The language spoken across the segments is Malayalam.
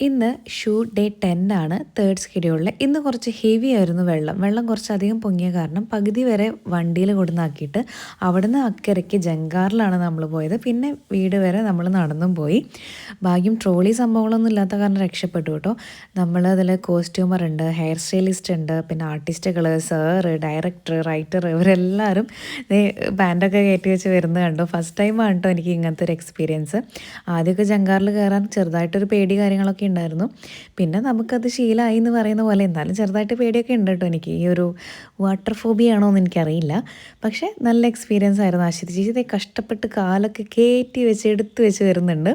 ഇന്ന് ഷൂട്ട് ഡേ ടെൻ ആണ് തേർഡ് സ്കെഡ്യൂളിൽ ഇന്ന് കുറച്ച് ഹെവി ആയിരുന്നു വെള്ളം. വെള്ളം കുറച്ചധികം പൊങ്ങിയ കാരണം പകുതി വരെ വണ്ടിയിൽ കൊടുന്നാക്കിയിട്ട് അവിടുന്ന് അക്കരയ്ക്ക് ജങ്കാറിലാണ് നമ്മൾ പോയത്. പിന്നെ വീട് വരെ നമ്മൾ നടന്നും പോയി. ഭാഗ്യം ട്രോളി സംഭവങ്ങളൊന്നും ഇല്ലാത്ത കാരണം രക്ഷപ്പെട്ടു കേട്ടോ. നമ്മൾ അതിൽ കോസ്റ്റ്യൂമർ ഉണ്ട് ഹെയർ സ്റ്റൈലിസ്റ്റ് ഉണ്ട് പിന്നെ ആർട്ടിസ്റ്റുകൾ സാറ് ഡയറക്ടർ റൈറ്റർ ഇവരെല്ലാവരും ബാൻഡൊക്കെ കയറ്റി വെച്ച് വരുന്നത് കണ്ടു. ഫസ്റ്റ് ടൈമാണ് കേട്ടോ എനിക്ക് ഇങ്ങനത്തെ ഒരു എക്സ്പീരിയൻസ് ആദ്യമൊക്കെ ജങ്കാറിൽ കയറാൻ ചെറുതായിട്ടൊരു പേടി കാര്യങ്ങളൊക്കെ ഉണ്ടായിരുന്നു. പിന്നെ നമുക്കത് ശീലമായി എന്ന് പറയുന്ന പോലെ എന്തായാലും ചെറുതായിട്ട് പേടിയൊക്കെ ഉണ്ട് കേട്ടോ എനിക്ക്. ഈ ഒരു വാട്ടർ ഫോബിയ ആണോ എന്ന് എനിക്കറിയില്ല. പക്ഷേ നല്ല എക്സ്പീരിയൻസ് ആയിരുന്നു. ആശ്വതി ചേച്ചി ഇതേ കഷ്ടപ്പെട്ട് കാലൊക്കെ കയറ്റി വെച്ച് എടുത്ത് വെച്ച് വരുന്നുണ്ട്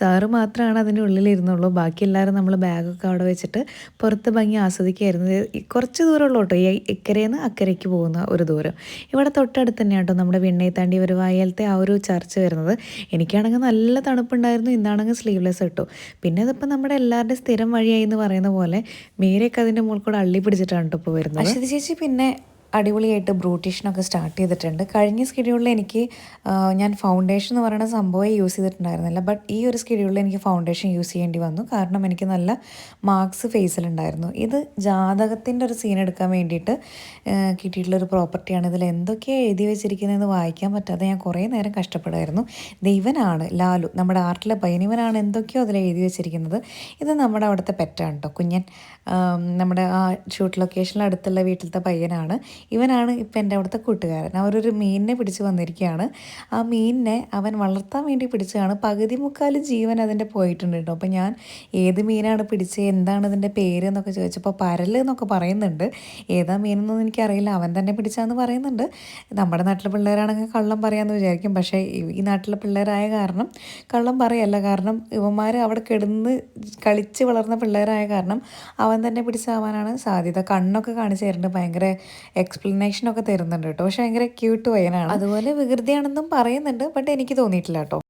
സാറ് മാത്രമാണ് അതിന്റെ ഉള്ളിലിരുന്നുള്ളൂ ബാക്കി എല്ലാവരും നമ്മൾ ബാഗൊക്കെ അവിടെ വെച്ചിട്ട് പുറത്ത് ഭംഗി ആസ്വദിക്കുകയായിരുന്നു കുറച്ച് ദൂരമുള്ളൂ കേട്ടോ. ഈ ഇക്കരയിൽ നിന്ന് അക്കരയ്ക്ക് പോകുന്ന ഒരു ദൂരം. ഇവിടെ തൊട്ടടുത്ത് തന്നെയാണ് കേട്ടോ നമ്മുടെ വെണ്ണയത്താണ്ടി ഒരു വയലത്തെ ആ ഒരു ചർച്ച വരുന്നത്. എനിക്കാണെങ്കിൽ നല്ല തണുപ്പുണ്ടായിരുന്നു. ഇന്നാണെങ്കിൽ സ്ലീവ്ലെസ് കിട്ടും പിന്നെ ഇതിപ്പോൾ നമ്മുടെ എല്ലാവരുടെയും സ്ഥിരം വഴിയായി എന്ന് പറയുന്ന പോലെ മേരെയൊക്കെ അതിന്റെ മുകളിൽ കൂടെ അള്ളി പിടിച്ചിട്ടാണ് ഇപ്പോൾ വരുന്നത്. ചേച്ചി പിന്നെ അടിപൊളിയായിട്ട് ബ്രൂട്ടീഷനൊക്കെ സ്റ്റാർട്ട് ചെയ്തിട്ടുണ്ട്. കഴിഞ്ഞ സ്കെഡ്യൂളിൽ എനിക്ക് ഞാൻ ഫൗണ്ടേഷൻ എന്ന് പറയുന്ന സംഭവമേ യൂസ് ചെയ്തിട്ടുണ്ടായിരുന്നില്ല. ബട്ട് ഈ ഒരു സ്കെഡ്യൂളിൽ എനിക്ക് ഫൗണ്ടേഷൻ യൂസ് ചെയ്യേണ്ടി വന്നു. കാരണം എനിക്ക് നല്ല മാർക്സ് ഫേസിലുണ്ടായിരുന്നു ഇത് ജാതകത്തിന്റെ ഒരു സീൻ എടുക്കാൻ വേണ്ടിയിട്ട് കിട്ടിയിട്ടുള്ളൊരു പ്രോപ്പർട്ടിയാണ് ഇതിൽ എന്തൊക്കെയാണ് എഴുതി വെച്ചിരിക്കുന്നതെന്ന് വായിക്കാൻ പറ്റാതെ ഞാൻ കുറേ നേരം കഷ്ടപ്പെടായിരുന്നു ദൈവനാണ് ലാലു. നമ്മുടെ ആർട്ടിലെ പൈനിവനാണ് എന്തൊക്കെയോ അതിൽ എഴുതി വെച്ചിരിക്കുന്നത്. ഇത് നമ്മുടെ അവിടുത്തെ പെറ്റാണ് കേട്ടോ കുഞ്ഞൻ. നമ്മുടെ ആ ഷൂട്ട് ലൊക്കേഷനിൽ അടുത്തുള്ള വീട്ടിലത്തെ പയ്യനാണ്. ഇവനാണ് ഇപ്പം എന്റെ അവിടുത്തെ കൂട്ടുകാരൻ. അവരൊരു മീനിനെ പിടിച്ച് വന്നിരിക്കുകയാണ്. ആ മീനിനെ അവൻ വളർത്താൻ വേണ്ടി പിടിച്ചതാണ്. പകുതി മുക്കാൽ ജീവൻ അതിന്റെ പോയിട്ടുണ്ട് കേട്ടോ. അപ്പോൾ ഞാൻ ഏത് മീനാണ് പിടിച്ചത് എന്താണ് ഇതിന്റെ പേര് എന്നൊക്കെ ചോദിച്ചപ്പോൾ പരൽ എന്നൊക്കെ പറയുന്നുണ്ട്. ഏതാ മീനെന്നൊന്നും എനിക്കറിയില്ല. അവൻ തന്നെ പിടിച്ചാന്ന് പറയുന്നുണ്ട്. നമ്മുടെ നാട്ടിലെ പിള്ളേരാണെങ്കിൽ കള്ളം പറയാമെന്ന് വിചാരിക്കും. പക്ഷേ ഈ- ഈ നാട്ടിലെ പിള്ളേരായ കാരണം കള്ളം പറയല്ല. കാരണം ഇവന്മാർ അവിടെ കിടന്ന് കളിച്ച് വളർന്ന പിള്ളേരായ കാരണം അവൻ തന്നെ പിടിച്ചാവാനാണ് സാധ്യത. കണ്ണൊക്കെ കാണിച്ചു തരുന്നുണ്ട്. ഭയങ്കര എക്സ്പ്ലനേഷനൊക്കെ തരുന്നുണ്ട് കേട്ടോ. പക്ഷെ ഭയങ്കര ക്യൂട്ട് പയ്യനാണ്. അതുപോലെ വികൃതിയാണെന്നും പറയുന്നുണ്ട്. ബട്ട് എനിക്ക് തോന്നിയിട്ടില്ല കേട്ടോ.